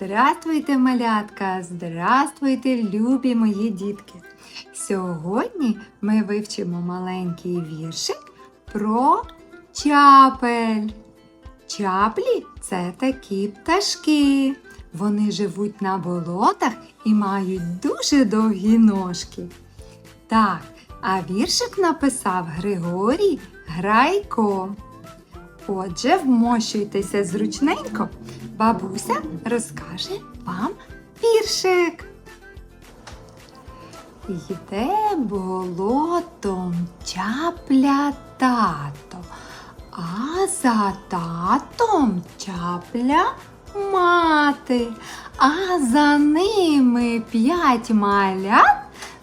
Здравствуйте, малятка! Здравствуйте, любі мої дітки! Сьогодні ми вивчимо маленький віршик про чапель. Чаплі це такі пташки. Вони живуть на болотах і мають дуже довгі ножки. Так, а віршик написав Григорій Грайко. Отже, вмощуйтеся зручненько, бабуся розкаже вам віршик. Йде болотом чапля тато, а за татом чапля мати, а за ними п'ять малят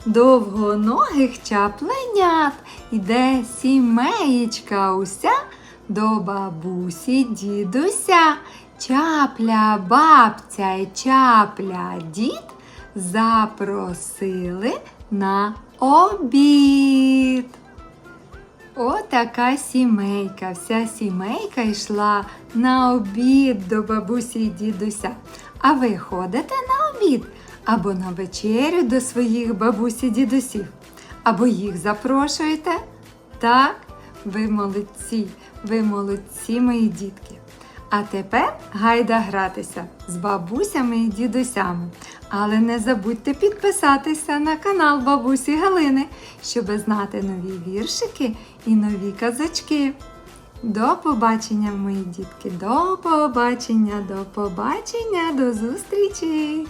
довгоногих чапленят. Йде сімеєчка уся до бабусі дідуся. Чапля бабця й чапля дід запросили на обід. Отака сімейка. Вся сімейка йшла на обід до бабусі й дідуся. А ви ходите на обід або на вечерю до своїх бабусі дідусів, або їх запрошуєте? Так, ви молодці, ви молодці, мої дітки. А тепер гайда гратися з бабусями і дідусями. Але не забудьте підписатися на канал бабусі Галини, щоб знати нові віршики і нові казочки. До побачення, мої дітки, до побачення, до побачення, до зустрічі!